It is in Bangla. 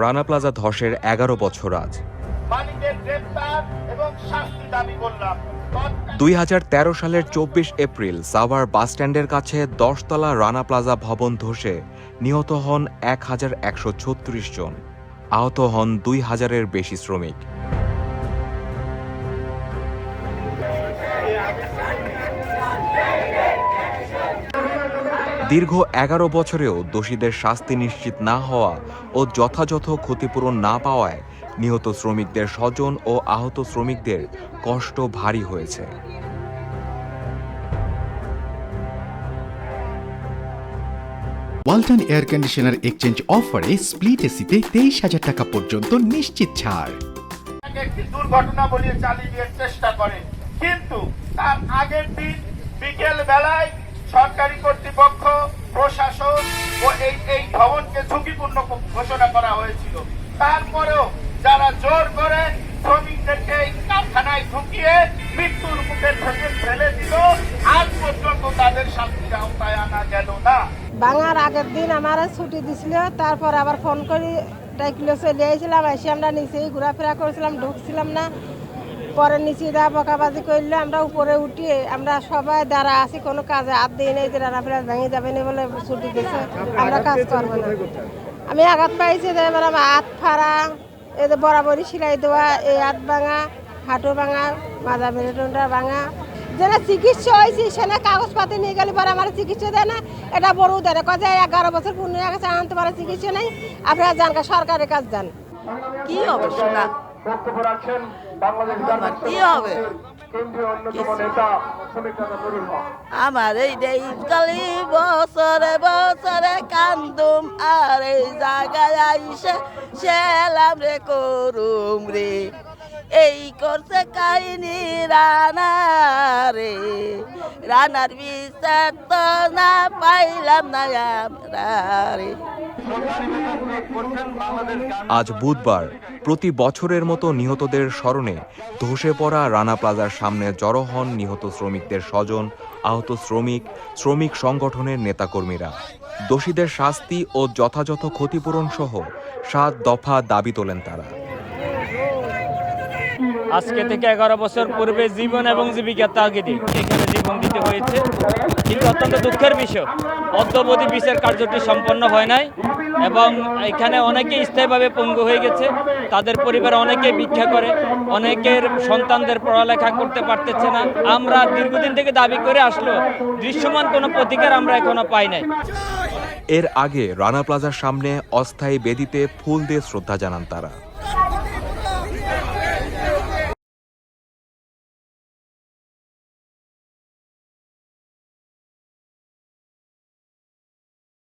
রানা প্লাজা ধসের এগারো বছর আজ। দুই হাজার দুই সালের চব্বিশ এপ্রিল সাভার বাসস্ট্যান্ডের কাছে দশতলা রানা প্লাজা ভবন ধসে নিহত হন এক হাজার একশো ছত্রিশ জন। আহত হন দুই হাজারের বেশি শ্রমিক। দীর্ঘ এগারো বছরেও দোষীদের শাস্তি নিশ্চিত না হওয়া ও যথাযথ ক্ষতিপূরণ না পাওয়ায় নিহত শ্রমিকদের স্বজন ও আহত শ্রমিকদের কষ্ট ভারী হয়েছে। ওয়ালটন এয়ার কন্ডিশনার এক্সচেঞ্জ অফারে স্প্লিট এসিতে তেইশ হাজার টাকা পর্যন্ত নিশ্চিত ছাড়। একটি দুর্ঘটনা বলিয়ে চালিয়ে চেষ্টা করে কিন্তু তার আগের দিন বিকেল বেলায় সরকারি কর্তৃপক্ষ, প্রশাসন ও এই এই ভবনকে ঝুঁকিপূর্ণ ঘোষণা করা হয়েছিল। তারপরেও যারা জোর করে শ্রমিকদেরকে এই কারখানায় ঢুকিয়ে মৃত্যুর মুখে ঢুকে ফেলে দিল, আজ পর্যন্ত তাদের শাস্তির আওতায় আনা গেল না। বাঙার আগের দিন আমার ছুটি দিছিল, তারপর আবার ফোন করে ডাইকিলো চলে আইছিলাম এসে আমরা নিচেই ঘোরাফেরা করেছিলাম, ঢুকছিলাম না। পরে নিচে দা বকাবাজি করলে আমরা উপরে উঠি আমরা সবাই দাঁড়া আছি কোনো কাজে হাত দিই নেই যে রানা ফেরাজ ভেঙে যাবে না বলে ছুটি দিছে আমরা কাজ করব না। আমি আঘাত পাইছি যে এবার আমার হাত ফাড়া এই যে বরাবরই সিলাই দেওয়া এই হাত ভাঙা হাঁটু ভাঙা মাজা মেরুদণ্ডা ভাঙা। যেটা চিকিৎসা হয়েছে সেটা কাগজপাতি নিয়ে গেলে পরে আমার চিকিৎসা দেয় না এটা বড় দেয় না কয়ে এগারো বছর পূর্ণ হয়ে গেছে আনতে পারে চিকিৎসা নেই আপনারা যান গা, সরকারি কাজ যান। কি হবে শোনা বক্তব্য রাখছেন বাংলাদেশ আমার কেন্দ্রীয় অন্যতম নেতা এই বছরে বছরে কান্দুম আর এই জায়গায় আইসে সেলাম রে করুম রে। এই করছে কাহিনী রানা রে। আজ বুধবার প্রতি বছরের মতো নিহতদের স্মরণে ধসে পড়া রানা প্লাজার সামনে জড়ো হন নিহত শ্রমিকদের স্বজন, আহত শ্রমিক শ্রমিক সংগঠনের নেতাকর্মীরা। দোষীদের শাস্তি ও যথাযথ ক্ষতিপূরণ সহ সাত দফা দাবি তোলেন তারা। আজকে থেকে এগারো বছর পূর্বে জীবন এবং জীবিকার তাগিদে এখানে জীবন দিতে হয়েছে। কিন্তু অত্যন্ত দুঃখের বিষয়, অদ্যবধি বিচার কার্যটি সম্পন্ন হয় নাই এবং এখানে অনেকে স্থায়ীভাবে পঙ্গু হয়ে গেছে। তাদের পরিবার অনেকে ভিক্ষা করে, অনেকের সন্তানদের পড়ালেখা করতে পারতেছে না। আমরা দীর্ঘদিন থেকে দাবি করে আসলো দৃশ্যমান কোনো প্রতিকার আমরা এখনও পাই নাই। এর আগে রানা প্লাজার সামনে অস্থায়ী বেদিতে ফুল দিয়ে শ্রদ্ধা জানান তারা।